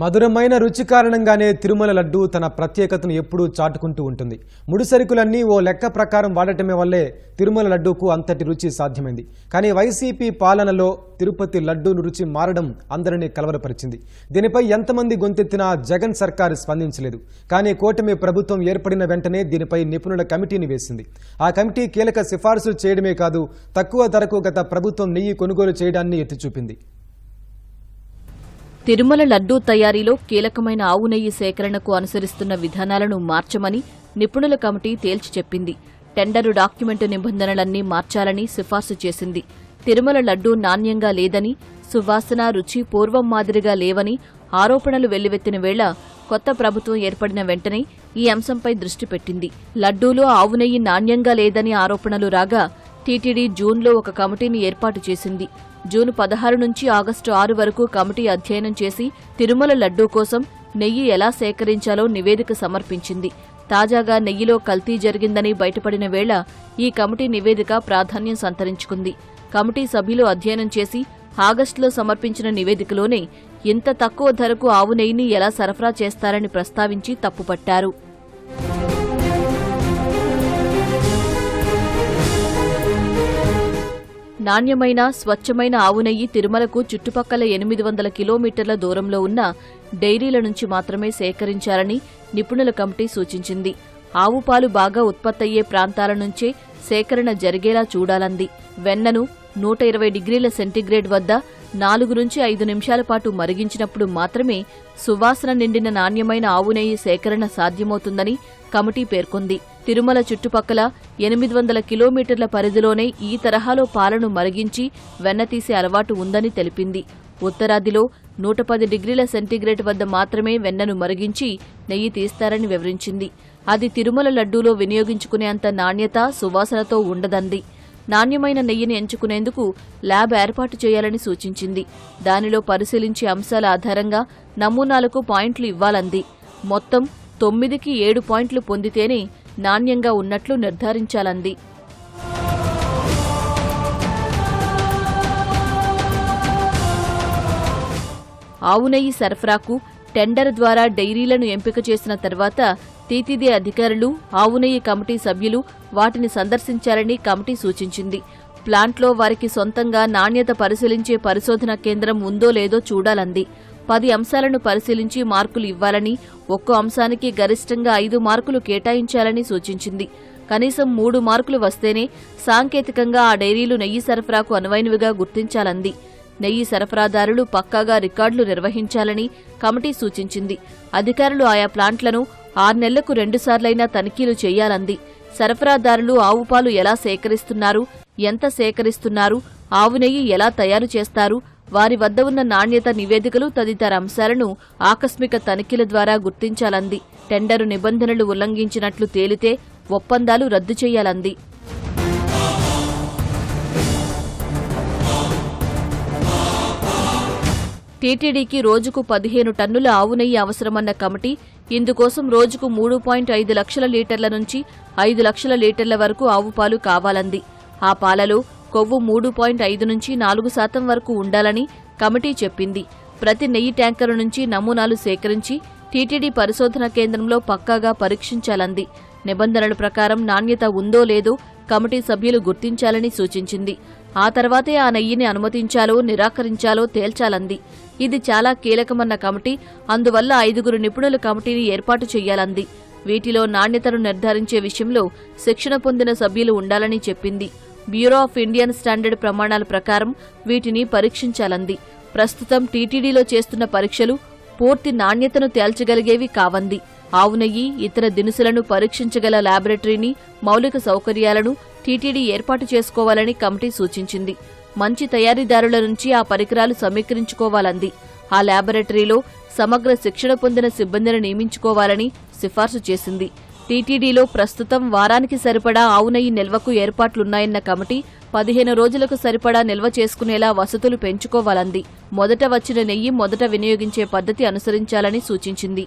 మధురమైన రుచి కారణంగానే తిరుమల లడ్డు తన ప్రత్యేకతను ఎప్పుడూ చాటుకుంటూ ఉంటుంది. ముడి సరుకులన్నీ ఓ లెక్క ప్రకారం వాడటమే వల్లే తిరుమల లడ్డూకు అంతటి రుచి సాధ్యమైంది. కానీ వైసీపీ పాలనలో తిరుపతి లడ్డూను రుచి మారడం అందరినీ కలవరపరిచింది. దీనిపై ఎంతమంది గొంతెత్తినా జగన్ సర్కారు స్పందించలేదు. కానీ కూటమి ప్రభుత్వం ఏర్పడిన వెంటనే దీనిపై నిపుణుల కమిటీని వేసింది. ఆ కమిటీ కీలక సిఫార్సులు చేయడమే కాదు తక్కువ ధరకు గత ప్రభుత్వం నెయ్యి కొనుగోలు చేయడాన్ని ఎత్తి చూపింది తిరుమల లడ్డూ తయారీలో కీలకమైన ఆవు నెయ్యి సేకరణకు అనుసరిస్తున్న విధానాలను మార్చమని నిపుణుల కమిటీ తేల్చి చెప్పింది. టెండరు డాక్యుమెంటు నిబంధనలన్నీ మార్చాలని సిఫార్సు చేసింది. తిరుమల లడ్డూ నాణ్యంగా లేదని సువాసన రుచి పూర్వం మాదిరిగా లేవని ఆరోపణలు వెల్లువెత్తిన వేళ కొత్త ప్రభుత్వం ఏర్పడిన వెంటనే ఈ అంశంపై దృష్టి పెట్టింది. లడ్డూలో ఆవు నెయ్యి నాణ్యంగా లేదని ఆరోపణలు రాగా టీటీడీ జూన్లో ఒక కమిటీని ఏర్పాటు చేసింది. జూన్ పదహారు నుంచి ఆగస్టు ఆరు వరకు కమిటీ అధ్యయనం చేసి తిరుమల లడ్డూ కోసం నెయ్యి ఎలా సేకరించాలో నివేదిక సమర్పించింది. తాజాగా నెయ్యిలో కల్తీ జరిగిందని బయటపడిన వేళ ఈ కమిటీ నివేదిక ప్రాధాన్యం సంతరించుకుంది. కమిటీ సభ్యులు అధ్యయనం చేసి ఆగస్టులో సమర్పించిన నివేదికలోనే ఇంత తక్కువ ధరకు ఆవు నెయ్యిని ఎలా సరఫరా చేస్తారని ప్రస్తావించి తప్పుపట్టారు. నాణ్యమైన స్వచ్ఛమైన ఆవు నెయ్యి తిరుమలకు చుట్టుపక్కల ఎనిమిది వందల కిలోమీటర్ల దూరంలో ఉన్న డైరీల నుంచి మాత్రమే సేకరించాలని నిపుణుల కమిటీ సూచించింది. ఆవు పాలు బాగా ఉత్పత్తయ్యే ప్రాంతాల నుంచే సేకరణ జరిగేలా చూడాలంది. వెన్నను నూట ఇరవై డిగ్రీల సెంటీగ్రేడ్ వద్ద నాలుగు నుంచి ఐదు నిమిషాల పాటు మరిగించినప్పుడు మాత్రమే సువాసన నిండిన నాణ్యమైన ఆవు నెయ్యి సేకరణ సాధ్యమవుతుందని కమిటీ పేర్కొంది. తిరుమల చుట్టుపక్కల ఎనిమిది వందల కిలోమీటర్ల పరిధిలోనే ఈ తరహాలో పాలను మరిగించి వెన్న తీసే అలవాటు ఉందని తెలిపింది. ఉత్తరాదిలో నూట పది డిగ్రీల సెంటీగ్రేడ్ వద్ద మాత్రమే వెన్నను మరిగించి నెయ్యి తీస్తారని వివరించింది. అది తిరుమల లడ్డూలో వినియోగించుకునేంత నాణ్యత సువాసనతో ఉండదంది. నాణ్యమైన నెయ్యిని ఎంచుకునేందుకు ల్యాబ్ ఏర్పాటు చేయాలని సూచించింది. దానిలో పరిశీలించే అంశాల ఆధారంగా నమూనాలకు పాయింట్లు ఇవ్వాలంది. మొత్తం తొమ్మిదికి ఏడు పాయింట్లు పొందితేనే నాణ్యంగా ఉన్నట్లు నిర్ధారించాలంది. ఆవు నెయ్యి సరఫరాకు టెండర్ ద్వారా డైరీలను ఎంపిక చేసిన తర్వాత తీతిదే అధికారులు ఆవు నెయ్యి కమిటీ సభ్యులు వాటిని సందర్శించాలని కమిటీ సూచించింది. ప్లాంట్లో వారికి సొంతంగా నాణ్యత పరిశీలించే పరిశోధన కేంద్రం ఉందో లేదో చూడాలంది. పది అంశాలను పరిశీలించి మార్కులు ఇవ్వాలని ఒక్కో అంశానికి గరిష్టంగా ఐదు మార్కులు కేటాయించాలని సూచించింది. కనీసం మూడు మార్కులు వస్తేనే సాంకేతికంగా ఆ డైరీలు నెయ్యి సరఫరాకు అనువైనవిగా గుర్తించాలంది. నెయ్యి సరఫరాదారులు పక్కాగా రికార్డులు నిర్వహించాలని కమిటీ సూచించింది. అధికారులు ఆయా ప్లాంట్లను ఆరు నెలలకు రెండుసార్లైనా తనిఖీలు చేయాలంది. సరఫరాదారులు ఆవు పాలు ఎలా సేకరిస్తున్నారు ఎంత సేకరిస్తున్నారు ఆవు నెయ్యి ఎలా తయారు చేస్తారు వారి వద్ద ఉన్న నాణ్యత నివేదికలు తదితర అంశాలను ఆకస్మిక తనిఖీల ద్వారా గుర్తించాలంది. టెండరు నిబంధనలు ఉల్లంఘించినట్లు తేలితే ఒప్పందాలు రద్దు చేయాలంది. టీటీడీకి రోజుకు పదిహేను టన్నుల ఆవు నెయ్యి అవసరమన్న కమిటీ ఇందుకోసం రోజుకు మూడు పాయింట్ ఐదు లక్షల లీటర్ల నుంచి ఐదు లక్షల లీటర్ల వరకు ఆవు పాలు కావాలంది. ఆ పాలలో కొవ్వు మూడు పాయింట్ ఐదు నుంచి నాలుగు శాతం వరకు ఉండాలని కమిటీ చెప్పింది. ప్రతి నెయ్యి ట్యాంకర్ నుంచి నమూనాలు సేకరించి టీటీడీ పరిశోధన కేంద్రంలో పక్కాగా పరీక్షించాలంది. నిబంధనల ప్రకారం నాణ్యత ఉందో లేదో కమిటీ సభ్యులు గుర్తించాలని సూచించింది. ఆ తర్వాతే ఆ నెయ్యిని అనుమతించాలో నిరాకరించాలో తేల్చాలంది. ఇది చాలా కీలకమన్న కమిటీ అందువల్ల ఐదుగురు నిపుణుల కమిటీని ఏర్పాటు చేయాలంది వీటిలో నాణ్యతను నిర్ధారించే విషయంలో శిక్షణ పొందిన సభ్యులు ఉండాలని చెప్పింది. బ్యూరో ఆఫ్ ఇండియన్ స్టాండర్డ్ ప్రమాణాల ప్రకారం వీటిని పరీక్షించాలంది. ప్రస్తుతం టీటీడీలో చేస్తున్న పరీక్షలు పూర్తి నాణ్యతను తేల్చగలిగేవి కావంది. ఆవు నెయ్యి ఇతర దినుసులను పరీక్షించగల ల్యాబొరేటరీని మౌలిక సౌకర్యాలను టీటీడీ ఏర్పాటు చేసుకోవాలని కమిటీ సూచించింది. మంచి తయారీదారుల నుంచి ఆ పరికరాలు సమీకరించుకోవాలంది. ఆ ల్యాబొరేటరీలో సమగ్ర శిక్షణ పొందిన సిబ్బందిని నియమించుకోవాలని సిఫార్సు చేసింది. టీటీడీలో ప్రస్తుతం వారానికి సరిపడా ఆవు నెయ్యి నిల్వకు ఏర్పాట్లున్నాయన్న కమిటీ పదిహేను రోజులకు సరిపడా నిల్వ చేసుకునేలా వసతులు పెంచుకోవాలంది. మొదట వచ్చిన నెయ్యి మొదట వినియోగించే పద్ధతి అనుసరించాలని సూచించింది.